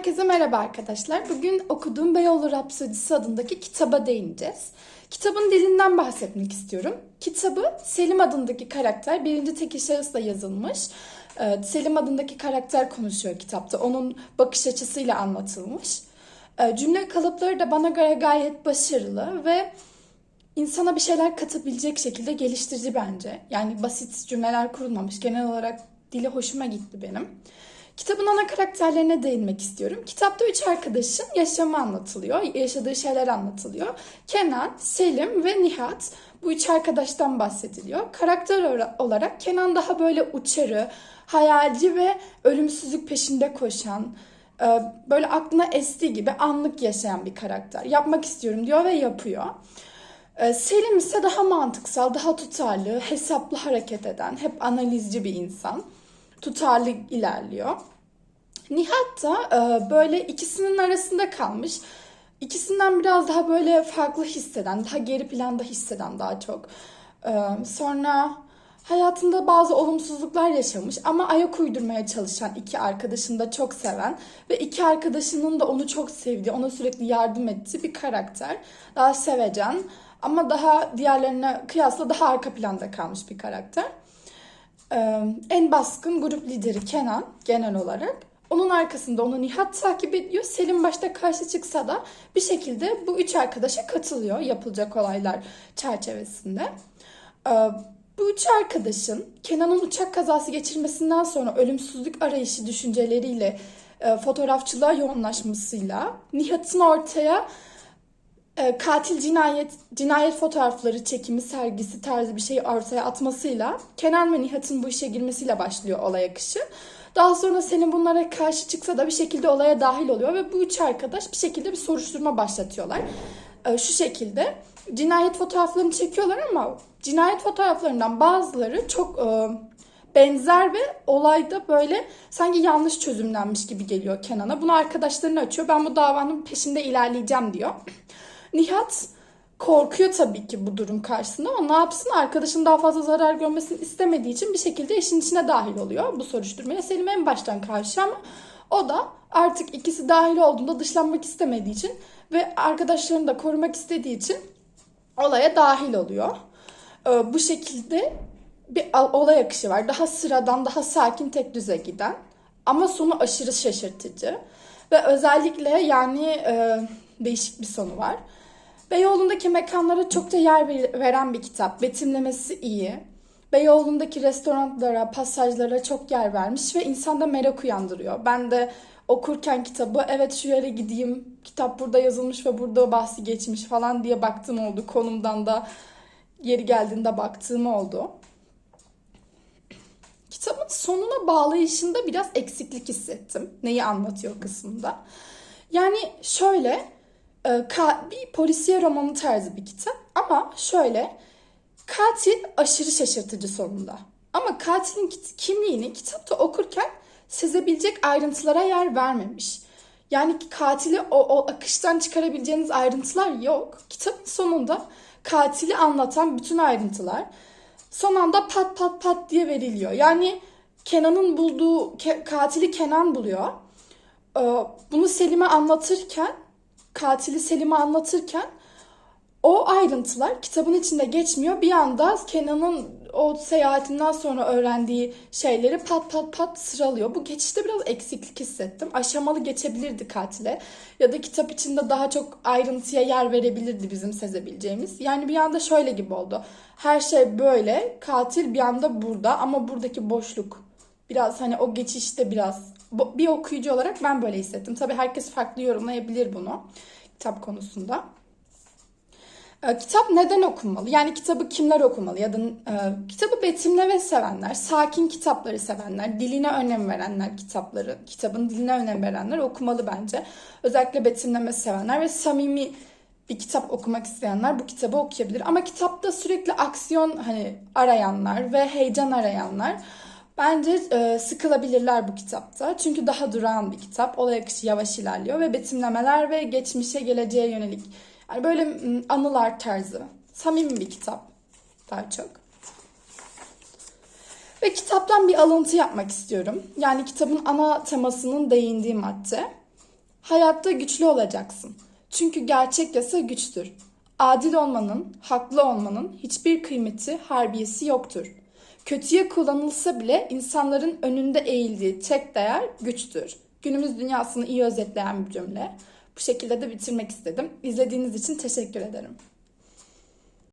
Herkese merhaba arkadaşlar. Bugün okuduğum Beyoğlu Rapsodisi adındaki kitaba değineceğiz. Kitabın dilinden bahsetmek istiyorum. Kitabı Selim adındaki karakter birinci tekil şahısla yazılmış. Ee, Selim adındaki karakter konuşuyor kitapta. Onun bakış açısıyla anlatılmış. Ee, Cümle kalıpları da bana göre gayet başarılı ve insana bir şeyler katabilecek şekilde geliştirici bence. Yani basit cümleler kurulmamış. Genel olarak dili hoşuma gitti benim. Kitabın ana karakterlerine değinmek istiyorum. Kitapta üç arkadaşın yaşamı anlatılıyor, yaşadığı şeyler anlatılıyor. Kenan, Selim ve Nihat bu üç arkadaştan bahsediliyor. Karakter olarak Kenan daha böyle uçarı, hayalci ve ölümsüzlük peşinde koşan, e, böyle aklına estiği gibi anlık yaşayan bir karakter. Yapmak istiyorum diyor ve yapıyor. E, Selim ise daha mantıksal, daha tutarlı, hesaplı hareket eden, hep analizci bir insan. Tutarlı ilerliyor. Nihat da e, böyle ikisinin arasında kalmış. İkisinden biraz daha böyle farklı hisseden, daha geri planda hisseden daha çok. E, sonra hayatında bazı olumsuzluklar yaşamış ama ayak uydurmaya çalışan iki arkadaşını da çok seven ve iki arkadaşının da onu çok sevdiği, ona sürekli yardım ettiği bir karakter. Daha sevecen ama daha diğerlerine kıyasla daha arka planda kalmış bir karakter. Ee, en baskın grup lideri Kenan genel olarak. Onun arkasında onu Nihat takip ediyor. Selim başta karşı çıksa da bir şekilde bu üç arkadaşa katılıyor yapılacak olaylar çerçevesinde. Ee, bu üç arkadaşın Kenan'ın uçak kazası geçirmesinden sonra ölümsüzlük arayışı düşünceleriyle e, fotoğrafçılığa yoğunlaşmasıyla Nihat'ın ortaya e, katil cinayet cinayet fotoğrafları çekimi sergisi tarzı bir şey ortaya atmasıyla Kenan ve Nihat'ın bu işe girmesiyle başlıyor olay akışı. Daha sonra senin bunlara karşı çıksa da bir şekilde olaya dahil oluyor ve bu üç arkadaş bir şekilde bir soruşturma başlatıyorlar. E, şu şekilde cinayet fotoğraflarını çekiyorlar ama cinayet fotoğraflarından bazıları çok e, benzer ve olayda böyle sanki yanlış çözümlenmiş gibi geliyor Kenan'a. Bunu arkadaşlarına açıyor. Ben bu davanın peşinde ilerleyeceğim diyor. Nihat korkuyor tabii ki bu durum karşısında ama ne yapsın arkadaşın daha fazla zarar görmesini istemediği için bir şekilde işin içine dahil oluyor bu soruşturmaya. Selim en baştan karşı ama o da artık ikisi dahil olduğunda dışlanmak istemediği için ve arkadaşlarını da korumak istediği için olaya dahil oluyor. Ee, bu şekilde bir olay akışı var. Daha sıradan, daha sakin tek düze giden ama sonu aşırı şaşırtıcı. Ve özellikle yani e, değişik bir sonu var. Beyoğlu'ndaki mekanlara çokça yer veren bir kitap. Betimlemesi iyi. Beyoğlu'ndaki restoranlara, pasajlara çok yer vermiş ve insanda merak uyandırıyor. Ben de okurken kitabı evet şu yere gideyim, kitap burada yazılmış ve burada bahsi geçmiş falan diye baktığım oldu. Konumdan da yeri geldiğinde baktığım oldu. Kitabın sonuna bağlayışında biraz eksiklik hissettim. Neyi anlatıyor kısmında. Yani şöyle bir polisiye romanı tarzı bir kitap ama şöyle katil aşırı şaşırtıcı sonunda. Ama katilin kimliğini kitapta okurken sezebilecek ayrıntılara yer vermemiş. Yani katili o, o akıştan çıkarabileceğiniz ayrıntılar yok. Kitabın sonunda katili anlatan bütün ayrıntılar son anda pat pat pat diye veriliyor. Yani Kenan'ın bulduğu katili Kenan buluyor. E, bunu Selim'e anlatırken katili Selim'e anlatırken o ayrıntılar kitabın içinde geçmiyor. Bir anda Kenan'ın o seyahatinden sonra öğrendiği şeyleri pat pat pat sıralıyor. Bu geçişte biraz eksiklik hissettim. Aşamalı geçebilirdi katile. Ya da kitap içinde daha çok ayrıntıya yer verebilirdi bizim sezebileceğimiz. Yani bir anda şöyle gibi oldu. Her şey böyle. Katil bir anda burada ama buradaki boşluk. Biraz hani o geçişte biraz bir okuyucu olarak ben böyle hissettim. Tabii herkes farklı yorumlayabilir bunu kitap konusunda. E, kitap neden okunmalı? Yani kitabı kimler okumalı? Ya da e, kitabı betimleme sevenler, sakin kitapları sevenler, diline önem verenler kitapları, kitabın diline önem verenler okumalı bence. Özellikle betimleme sevenler ve samimi bir kitap okumak isteyenler bu kitabı okuyabilir. Ama kitapta sürekli aksiyon hani arayanlar ve heyecan arayanlar Bence e, sıkılabilirler bu kitapta. Çünkü daha durağan bir kitap. Olay akışı yavaş ilerliyor ve betimlemeler ve geçmişe geleceğe yönelik yani böyle anılar tarzı. Samimi bir kitap daha çok. Ve kitaptan bir alıntı yapmak istiyorum. Yani kitabın ana temasının değindiği madde. Hayatta güçlü olacaksın. Çünkü gerçek yasa güçtür. Adil olmanın, haklı olmanın hiçbir kıymeti, harbiyesi yoktur. Kötüye kullanılsa bile insanların önünde eğildiği tek değer güçtür. Günümüz dünyasını iyi özetleyen bir cümle. Bu şekilde de bitirmek istedim. İzlediğiniz için teşekkür ederim.